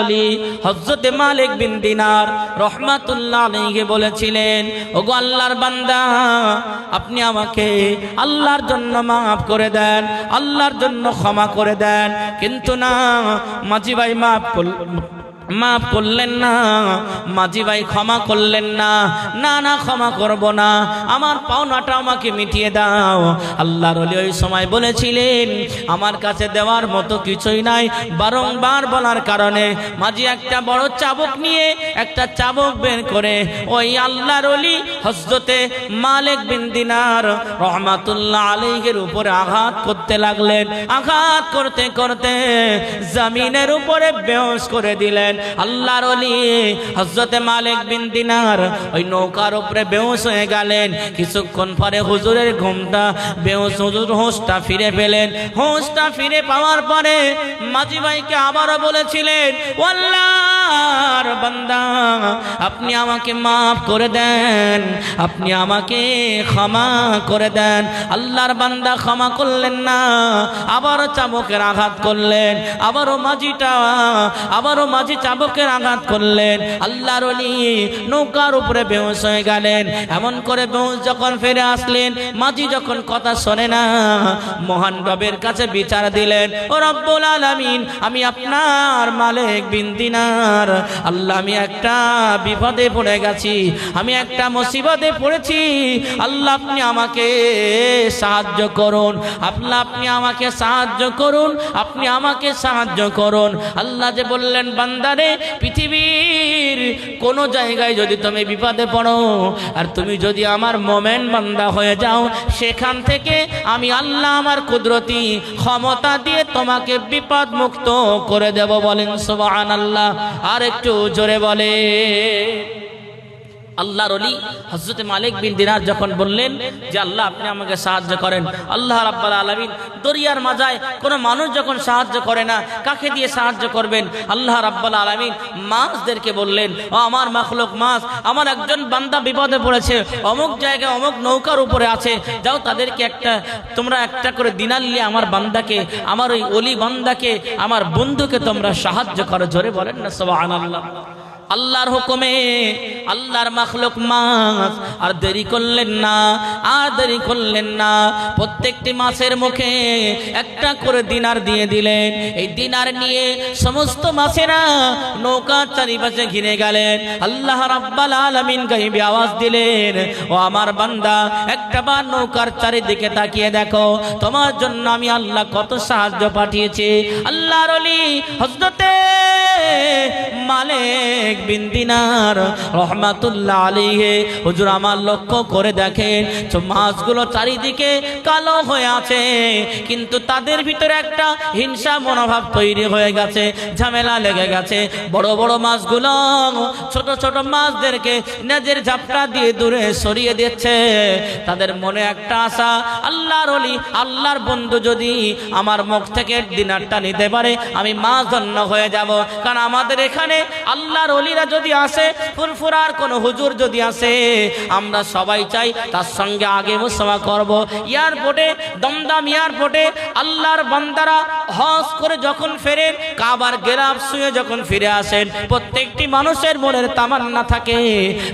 অলি হযরতে মালিক বিন রহমাতুল্লাহ আলাইহি বলেছিলেন, ওগো বান্দা, আপনি আমাকে আল্লাহর জন্য মাফ করে দেন, আল্লাহর জন্য ক্ষমা করে দেন, কিন্তু না, মাঝি ভাই মাফ মাফ করলেন না মাঝি ভাই ক্ষমা করলেন না না না, ক্ষমা করব না, আমার পাওনাটা আমাকে মিটিয়ে দাও। আল্লাহর অলি ওই সময় বলেছিলেন, আমার কাছে দেওয়ার মতো কিছুই নাই, বারংবার বলার কারণে মাঝি একটা বড় চাবুক নিয়ে একটা চাবুক বের করে ওই আল্লাহর অলি হজরতে মালিক বিন দিনার রহমাতুল্লাহ আলাইহির উপরে আঘাত করতে লাগলেন, আঘাত করতে করতে জমিনের উপরে বেহস করে দিলেন আল্লাহর অলি হজরতে মালিক বিন দিনার ওই নৌকার উপরে বেহস হয়ে গেলেন। কিছুক্ষণ পরে হুজুরের ঘুমটা বেহস হুজুর হোঁসটা ফিরে পেলেন। হোঁসটা ফিরে পাওয়ার পরে মাঝি ভাইকে আবারও বলেছিলেন "ও আল্লাহর বান্দা, আপনি আমাকে মাফ করে দেন, আপনি আমাকে ক্ষমা করে দেন। আল্লাহর বান্দা ক্ষমা করলেন না, আবারও চাবকের আঘাত করলেন, আবারও মাঝিটা, আবারও মাঝি চাবকের আঘাত করলেন। আল্লাহর অলি নৌকার উপরে বেহুশ হয়ে গেলেন। এমন করে বেহুশ যখন ফিরে আসলেন, মাঝি যখন কথা শোনে না, মহান রবের কাছে বিচার দিলেন, ও রব্বুল আলামিন, আমি আপনার মালিক বিন দিনার। আল্লাহ, আমি একটা বিপদে পড়ে গেছি, আমি একটা মুসিবতে পড়েছি। আল্লাহ, আপনি আমাকে সাহায্য করুন। আল্লাহ, আপনি আমাকে সাহায্য করুন। আপনি আমাকে সাহায্য করুন। আল্লাহ যে বললেন, বান্দারে পৃথিবীর কোন জায়গায় যদি তুমি বিপদে পড়ো, আর তুমি যদি আমার মোমেন বান্দা হয়ে যাও, সেখান থেকে আমি আল্লাহ আমার কুদরতি ক্ষমতা দিয়ে তোমাকে বিপদ মুক্ত করে দেব বলেন সোবাহ আল্লাহ আর একটু জোরে বলে। আল্লাহর অলি হজরতে মালিক বিন দিনার যখন বললেন যে, আল্লাহ, আপনি আমাকে সাহায্য করেন। আল্লাহ রাব্বাল আলামিন দরিয়ার মাজায় কোনো মানুষ যখন সাহায্য করে না, কাকে দিয়ে সাহায্য করবেন? আল্লাহ রাব্বাল আলামিন মাছদেরকে বললেন, ও আমার মাখলুক মাছ, আমার একজন বান্দা বিপদে পড়েছে, অমুক জায়গায় অমুক নৌকার উপরে আছে, যাও তাদেরকে একটা, তোমরা একটা করে দিনার নিয়ে আমার বান্দাকে, আমার ওই অলি বান্দাকে, আমার বন্ধুকে তোমরা সাহায্য করো। জোরে বলেন না, সুবহানাল্লাহ। আল্লাহর হুকুমে, আল্লাহর মাখলুক মাছ আর দেরি করলেন না, আর দেরি করলেন না। প্রত্যেকটি মাছের মুখে একটা করে দিনার দিয়ে দিলেন। এই দিনার নিয়ে সমস্ত মাছেরা নৌকার চারিপাশে ঘিরে গেলেন। আল্লাহ রাব্বাল আলামিন গাইবে আওয়াজ দিলেন, ও আমার বান্দা, একটা বার নৌকার চারিদিকে তাকিয়ে দেখো। তোমার জন্য আমি আল্লাহ কত সাহায্য পাঠিয়েছি। আল্লাহর অলি হযরতে মালিক বিন দিনার রহমাতুল্লাহ আলাইহি। হুজুর আমার লক্ষ্য করে দেখেন মাছগুলো চারিদিকে কালো হয়ে আছে, কিন্তু তাদের ভিতরে একটা হিংসা মনোভাব তৈরি হয়ে গেছে, ঝামেলা লেগে গেছে। বড় বড় মাছগুলো ছোট ছোট মাছদেরকে নিজের ঝাপটা দিয়ে দূরে সরিয়ে দিচ্ছে। তাদের মনে একটা আশা, আল্লাহর অলি আল্লাহর বন্ধু যদি আমার মুখ থেকে দিনারটা নিতে পারে, আমি মাছ ধন্য হয়ে যাব। কারণ আমাদের এখানে আল্লাহর অলিরা যদি আসে, ফুরফুরার কোনো হুজুর যদি আসে, আমরা সবাই চাই তার সঙ্গে আগে মুসফা করব। এয়ারপোর্টে, দমদম এয়ারপোর্টে আল্লাহর বান্দারা হজ করে যখন ফেরেন, কাবার গেরাব শুয়ে যখন ফিরে আসেন, প্রত্যেকটি মানুষের মনের তামান্না থাকে,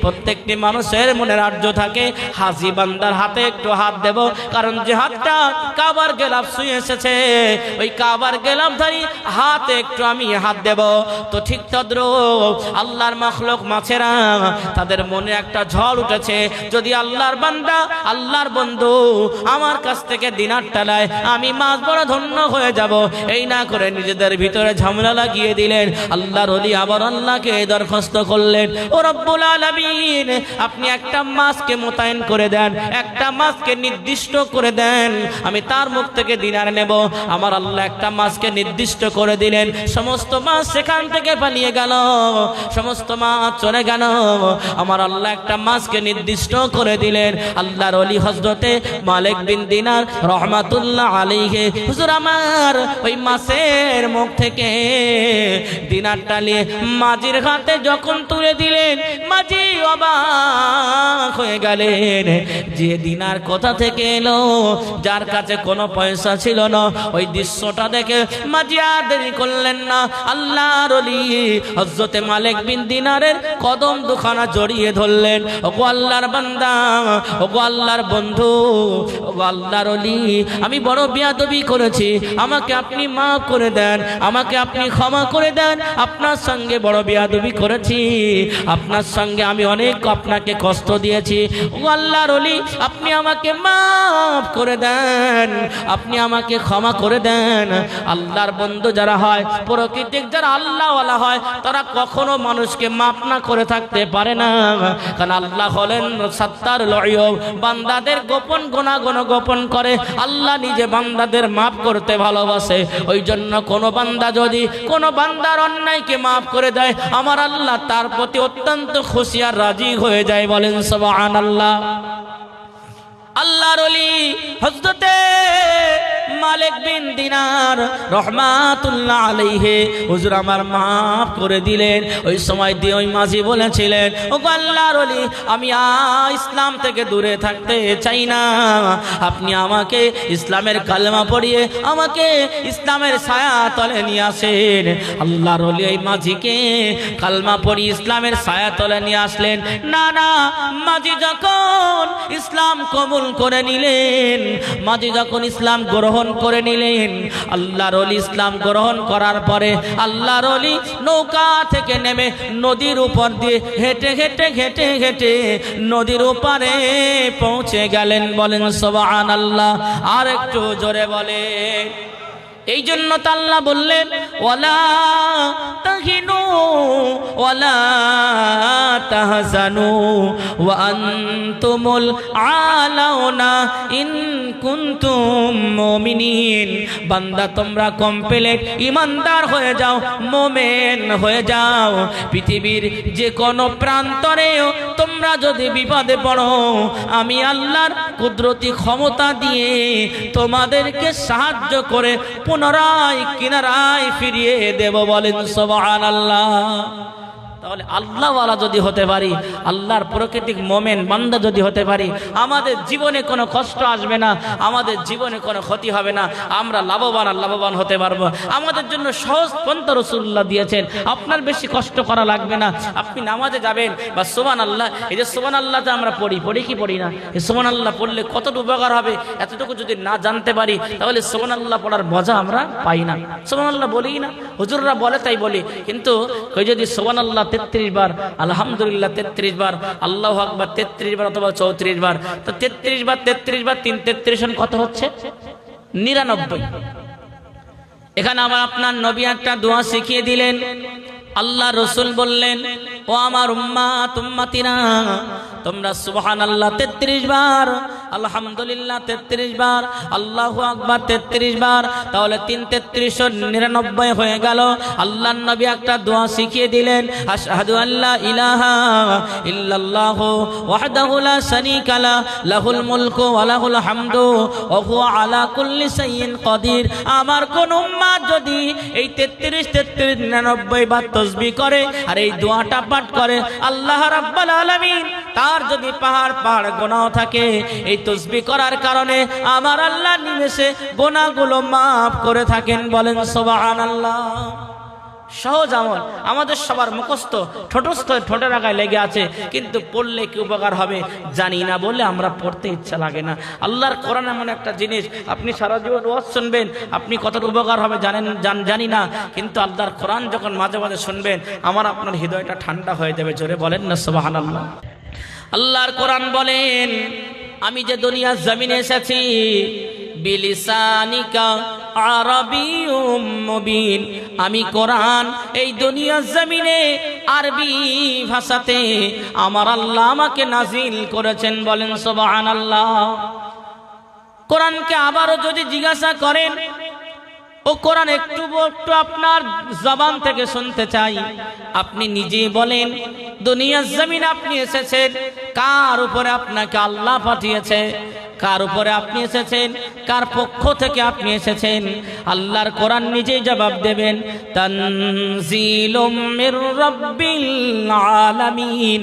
প্রত্যেকটি মানুষের মনের আর্য থাকে। হাজি বান্দার হাতে একটু হাত দেব, কারণ যে হাতটা কাবার গেলাম শুয়ে এসেছে, ওই কাবার গেলাম ধারি হাতে একটু আমি হাত দেব। তো ঠিক তদ্র আল্লাহর মখলক মাছেরা, তাদের মনে একটা ঝড় উঠেছে। যদি আল্লাহর বান্দা, আল্লাহর বন্ধু আমার কাছ থেকে দিনার টালায় আমি মাছ বড় ধন্য হয়ে যাব, এই না করে নিজেদের ভিতরে ঝামেলা লাগিয়ে দিলেন। আল্লাহর অলি আবার আল্লাহকে দরখাস্ত করলেন। ও রব্বুল আলামিন, আপনি একটা মাছকে মোতায়েন করে দেন, একটা মাছকে নির্দিষ্ট করে দেন। আমি তার মুখ থেকে দিনার নেব। আমার আল্লাহ একটা মাছকে নির্দিষ্ট করে দিলেন। সমস্ত মাছ সেখান থেকে পালিয়ে গেল। সমস্ত মাছ চলে গেল। আমার আল্লাহ একটা মাছকে নির্দিষ্ট করে দিলেন। আল্লাহর অলি হজরতে মালিক বিন দিনার রহমাতুল্লাহ আলাইহি। হুজুর আমার, ওই মাছের মুখ থেকে দিনারটা নিয়ে মাঝির হাতে যখন তুলে দিলেন, মাঝি অবাক হয়ে গেলেন। যে দিনার কোথা থেকে এলো, যার কাছে কোনো পয়সা ছিল না, ওই দৃশ্যটা দেখে মাঝি আর দেরি করলেন না। আল্লাহর অলি হজরতে মালিক বিন দিনারের কদম দুখানা জড়িয়ে ধরলেন। ওগো আল্লাহর বান্দা, ওগো আল্লাহর বন্ধু, ওগো আল্লাহর অলি আমি বড় বিয়াদবি করেছি। আমাকে আপনি মাফ করে দেন, আমাকে আপনি ক্ষমা করে দেন। আপনার সঙ্গে বড় বিয়াদবি করেছি। আপনার সঙ্গে আমি অনেক আপনাকে কষ্ট দিয়েছি। ও আল্লাহর অলি আপনি আমাকে মাফ করে দেন, আপনি আমাকে ক্ষমা করে দেন। আল্লাহর বন্ধু যারা হয়, প্রকৃতিক যারা আল্লাহওয়ালা হয়, তারা কখনো মানুষকে মাফ না করে থাকতে পারে না। কারণ আল্লাহ হলেন সত্তার লড়িও বান্দাদের গোপন গুণাগুণ গোপন করে। আল্লাহ নিজে বান্দাদের মাফ করতে ভালোবাসে। ওই জন্য কোনো বান্দা যদি কোনো বান্দার অন্যায়কে মাফ করে দেয়, আমার আল্লাহ তার প্রতি অত্যন্ত খুশি আর রাজি হয়ে যায় বলেন সবান আল্লাহ আল্লাহর অলি হজরতে মালিক বিন দিনার রহমাতুল্লাহ আলাইহে। হুজুর আমার মাফ করে দিলেন। ওই সময় দিয়ে ওই মাঝি বলেছিলেন ও আল্লাহর অলি আমি ইসলাম থেকে দূরে থাকতে চাই না। আপনি আমাকে ইসলামের কালমা পড়িয়ে আমাকে ইসলামের ছায়া তলে নিয়ে আসেন। আল্লাহর অলি ওই মাঝিকে কালমা পড়ি ইসলামের ছায়া তলে নিয়ে আসলেন। না না, মাঝি যখন ইসলাম কবুল করে নিলেন। মাঝি যখন ইসলাম গ্রহণ করে নিলেন, আল্লাহর অলি ইসলাম গ্রহণ করার পরে আল্লাহর অলি নৌকা থেকে নেমে নদীর উপর দিয়ে হেঁটে হেঁটে হেঁটে হেঁটে নদীর ওপারে পৌঁছে গেলেন। বলেন সবান আল্লাহ আর একটু জোরে বলে এই জন্য তাল্লা বললেন, ওয়ালা তাহিনু, ওয়ালা তাহজানু, ওয়া আনতুমুল আলাউনা ইন কুনতুম মুমিনিন। বান্দা, তোমরা কমপ্লিট ইমানদার হয়ে যাও, মোমেন হয়ে যাও। পৃথিবীর যে কোনো প্রান্তরেও তোমরা যদি বিপদে পড়ো, আমি আল্লাহর কুদরতি ক্ষমতা দিয়ে তোমাদেরকে সাহায্য করে পুনরায় কিনারায় ফিরিয়ে দেব বলেন সবান আল্লাহ তাহলে আল্লাহওয়ালা যদি হতে পারি, আল্লাহর প্রকৃতিক মোমেন বান্দা যদি হতে পারি, আমাদের জীবনে কোনো কষ্ট আসবে না, আমাদের জীবনে কোনো ক্ষতি হবে না, আমরা লাভবান আর লাভবান হতে পারব। আমাদের জন্য সহজ পন্থ রসুল্লাহ দিয়েছেন, আপনার বেশি কষ্ট করা লাগবে না, আপনি নামাজে যাবেন, বা সোমান আল্লাহ এই যে সোমান আল্লাহতে আমরা পড়ি পড়ি কি পড়ি না? এই সোমান আল্লাহ পড়লে কতটুকু উপকার হবে? এতটুকু যদি না জানতে পারি, তাহলে সোমান আল্লাহ পড়ার মজা আমরা পাই না। সোমান আল্লাহ বলি না, হুজুররা বলে তাই বলি, কিন্তু ওই যদি সোমান আল্লাহ তেত্রিশ বার, আলহামদুলিল্লাহ তেত্রিশ বার, আল্লাহ আকবার তেত্রিশ বার অথবা চৌত্রিশ বার। তো তেত্রিশ বার তেত্রিশ বার, তিন তেত্রিশ কত হচ্ছে? নিরানব্বই। এখানে আবার আপনার নবী একটা দোয়া শিখিয়ে দিলেন। আল্লাহ রসুল বললেন, ও আমার উম্মা তুম্মাতিরা তোমরা সুবহান আল্লাহ তেত্রিশ বার আলহামদুলিল্লাহ, তেত্রিশ বার, আল্লাহ আকবার, তেত্রিশ বার, তাহলে তিন তেত্রিশ নিরানব্বই হয়ে গেল। আল্লাহ নবী একটা দোয়া শিখিয়ে দিলেন, আশহাদু আল্লাহ ইলাহা ইল্লাল্লাহু ওয়াহদাহু লা লাহুল মুলকু ওয়া হামদু, ওয়া আলা কুল্লি শাইইন কাদির। আমার কোন উম্মাত যদি এই 33 33 99 বার তাসবিহ করে আর এই দোয়াটা পাঠ করে, আল্লাহ রাব্বুল আলামিন, তার যদি পাহাড় পাহাড় গোনাহ থাকে, এই তসবি করার কারণে আমার আল্লাহ নিমেষে গোনাগুলো মাফ করে থাকেন বলেন, সুবহানাল্লাহ। সহজ আমল। আমাদের সবার মুখস্থ, ঠোঁটস্থ, ঠোঁটের আগায় লেগে আছে, কিন্তু পড়লে কি উপকার হবে জানি না বলে আমরা পড়তে ইচ্ছা লাগে না। আল্লাহর কোরআন এমন একটা জিনিস, আপনি সারা জীবন ওয়াজ শুনবেন, আপনি কতটা উপকার হবে জানেন, জান, জানি না, কিন্তু আল্লাহর কোরআন যখন মাঝে মাঝে শুনবেন, আমার আপনার হৃদয়টা ঠান্ডা হয়ে যাবে, জোরে বলেন না সুবাহান আল্লাহ আল্লাহর কোরআন বলেন আমি যে দুনিয়ার জমিনে এসেছি, বিলিসানিকা মুবিন। আমি কোরআন এই দুনিয়ার জমিনে আরবি ভাষাতে আমার আল্লাহ আমাকে নাজিল করেছেন বলেন, সুবহানাল্লাহ। কোরআনকে আবারও যদি জিজ্ঞাসা করেন ও কোরআন একটু একটু আপনার জবান থেকে শুনতে চাই। আপনি নিজেই বলেন, দুনিয়ার জমিন আপনি এসেছেন, কার উপরে আপনাকে আল্লাহ পাঠিয়েছে, কার উপরে আপনি এসেছেন, কার পক্ষ থেকে আপনি এসেছেন? আল্লাহর কোরআন নিজেই জবাব দেবেন আলামিন।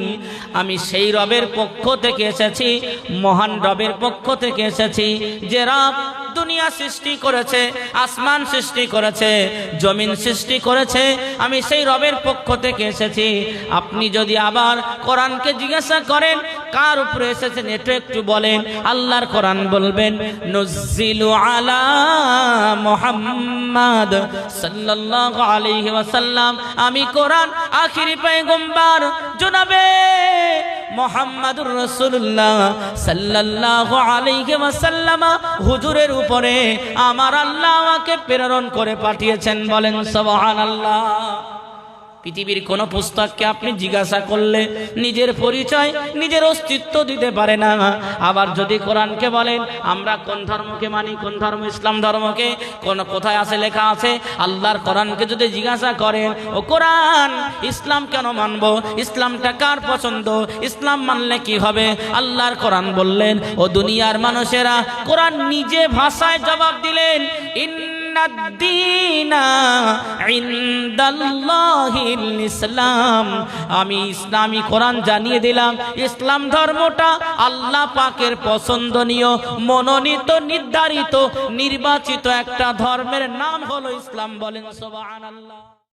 আমি সেই রবের পক্ষ থেকে এসেছি, মহান রবের পক্ষ থেকে এসেছি, যে রব দুনিয়া সৃষ্টি করেছে, আসমান সৃষ্টি করেছে, জমিন সৃষ্টি করেছে, আমি সেই রবের পক্ষ থেকে এসেছি। আপনি যদি আবার কোরআনকে জিজ্ঞাসা করেন, কার উপরে এসেছেন এটা একটু বলেন, আল্লাহর কোরআন বলবেন, নজ্জিলু আলা মুহাম্মাদ সাল্লাল্লাহু আলাইহি ওয়াসাল্লাম, আমি কোরআন আখিরি পয়গম্বর জনাবে। মোহাম্মদুর রসুল্লাহ সাল্লাল্লাহু আলাইহি ওয়াসাল্লামা হুজুরের উপরে আমার আল্লাহকে প্রেরণ করে পাঠিয়েছেন বলেন সুবহানাল্লাহ। পৃথিবীর কোন পুস্তককে আপনি জিজ্ঞাসা করলে নিজের পরিচয়, নিজের অস্তিত্ব দিতে পারে না। আবার যদি কোরআনকে বলেন, আমরা কোন ধর্মকে মানি, কোন ধর্ম ইসলাম ধর্মকে, কোন কোথায় আছে, লেখা আছে, আল্লাহর কোরআনকে যদি জিজ্ঞাসা করেন, ও কোরআন, ইসলাম কেন মানব? ইসলামটা কার পছন্দ? ইসলাম মানলে কি হবে? আল্লাহর কোরআন বললেন, ও দুনিয়ার মানুষেরা, কোরআন নিজে ভাষায় জবাব দিলেন ইসলাম। আমি ইসলামী কোরআন জানিয়ে দিলাম, ইসলাম ধর্মটা আল্লাহ পাকের পছন্দনীয়, মনোনীত, নির্ধারিত, নির্বাচিত একটা ধর্মের নাম হলো ইসলাম বলেন সোবাহ আল্লাহ